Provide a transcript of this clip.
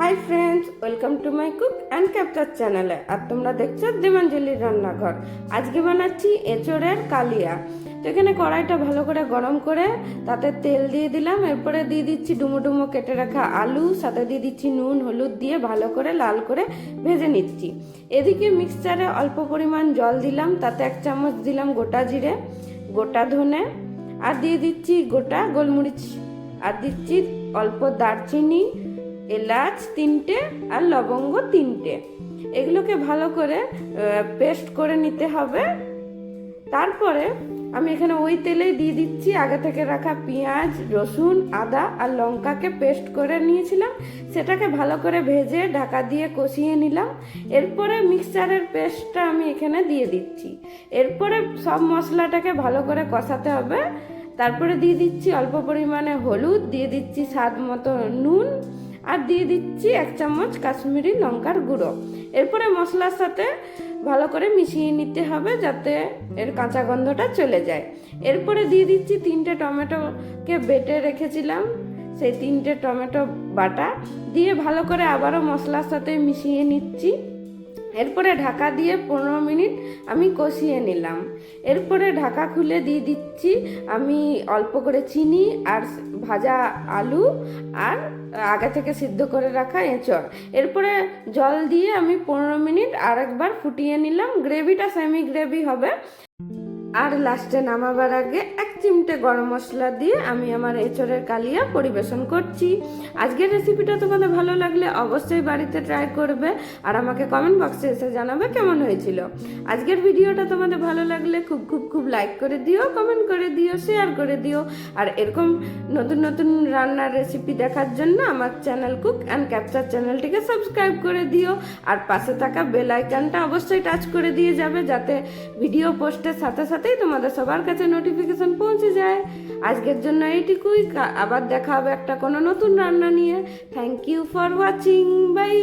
Hi friends welcome to my cook and capture চ্যানেলে আর তোমরা দেখছ দেমাঞ্জলির রান্নাঘর। আজকে বানাচ্ছি এঁচড়ের কালিয়া। তো এখানে কড়াইটা ভালো করে গরম করে তাতে তেল দিয়ে দিলাম। এরপরে দিয়ে দিচ্ছি ডুমো ডুমো কেটে রাখা আলু। সাথে দিয়ে দিচ্ছি নুন, হলুদ দিয়ে ভালো করে লাল করে ভেজে নিচ্ছি। এদিকে মিক্সচারে অল্প পরিমাণ জল দিলাম। তাতে এক চামচ দিলাম গোটা জিরে, গোটা ধনে। আর দিয়ে দিচ্ছি গোটা গোলমরিচ। আর দিচ্ছি অল্প দারচিনি। এলাচ তিনটে আর লবঙ্গ তিনটে। এগুলোকে ভালো করে পেস্ট করে নিতে হবে। তারপরে আমি এখানে ওই তেলেই দিয়ে দিচ্ছি। আগে থেকে রাখা পেঁয়াজ, রসুন, আদা আর লঙ্কাকে পেস্ট করে নিয়েছিলাম। সেটাকে ভালো করে ভেজে ঢাকা দিয়ে কষিয়ে নিলাম। এরপরে মিক্সচারের পেস্টটা আমি এখানে দিয়ে দিচ্ছি। এরপরে সব মশলাটাকে ভালো করে কষাতে হবে। তারপরে দিয়ে দিচ্ছি অল্প পরিমাণে হলুদ, দিয়ে দিচ্ছি স্বাদ মতো নুন। আর দিয়ে দিচ্ছি এক চামচ কাশ্মীরি লঙ্কার গুঁড়ো। এরপরে মশলার সাথে ভালো করে মিশিয়ে নিতে হবে যাতে এর কাঁচা গন্ধটা চলে যায়। এরপরে দিয়ে দিচ্ছি তিনটে টমেটোকে বেটে রেখেছিলাম, সেই তিনটে টমেটো বাটা। দিয়ে ভালো করে আবারও মশলার সাথে মিশিয়ে নিচ্ছি। এরপরে ঢাকা দিয়ে পনেরো মিনিট আমি কষিয়ে নিলাম। এরপরে ঢাকা খুলে দিয়ে দিচ্ছি আমি অল্প করে চিনি আর ভাজা আলু আর আগে থেকে সিদ্ধ করে রাখা এঁচড়। এরপরে জল দিয়ে আমি পনেরো মিনিট আরেকবার ফুটিয়ে নিলাম। গ্রেভিটা সেমি গ্রেভি হবে। আর লাস্টে নামাবার আগে এক চিমটে গরম মশলা দিয়ে আমি আমার এঁচড়ের কালিয়া পরিবেশন করছি। আজকের রেসিপিটা তোমাদের ভালো লাগলে অবশ্যই বাড়িতে ট্রাই করবে আর আমাকে কমেন্ট বক্সে এসে জানাবে কেমন হয়েছিল। আজকের ভিডিওটা তোমাদের ভালো লাগলে খুব খুব খুব লাইক করে দিও কমেন্ট করে দিও শেয়ার করে দিও। আর এরকম নতুন নতুন রান্নার রেসিপি দেখার জন্য আমার চ্যানেল কুক অ্যান্ড ক্যাপচার চ্যানেলটিকে সাবস্ক্রাইব করে দিও। আর পাশে থাকা বেল আইকনটা অবশ্যই টাচ করে দিয়ে যাবে যাতে ভিডিও পোস্টের সাথে সাথে সাথেই তোমাদের সবার কাছে নোটিফিকেশন পৌঁছে যায়। আজকের জন্য এইটুকুই। আবার দেখা হবে একটা কোনো নতুন রান্না নিয়ে। Thank you for watching bye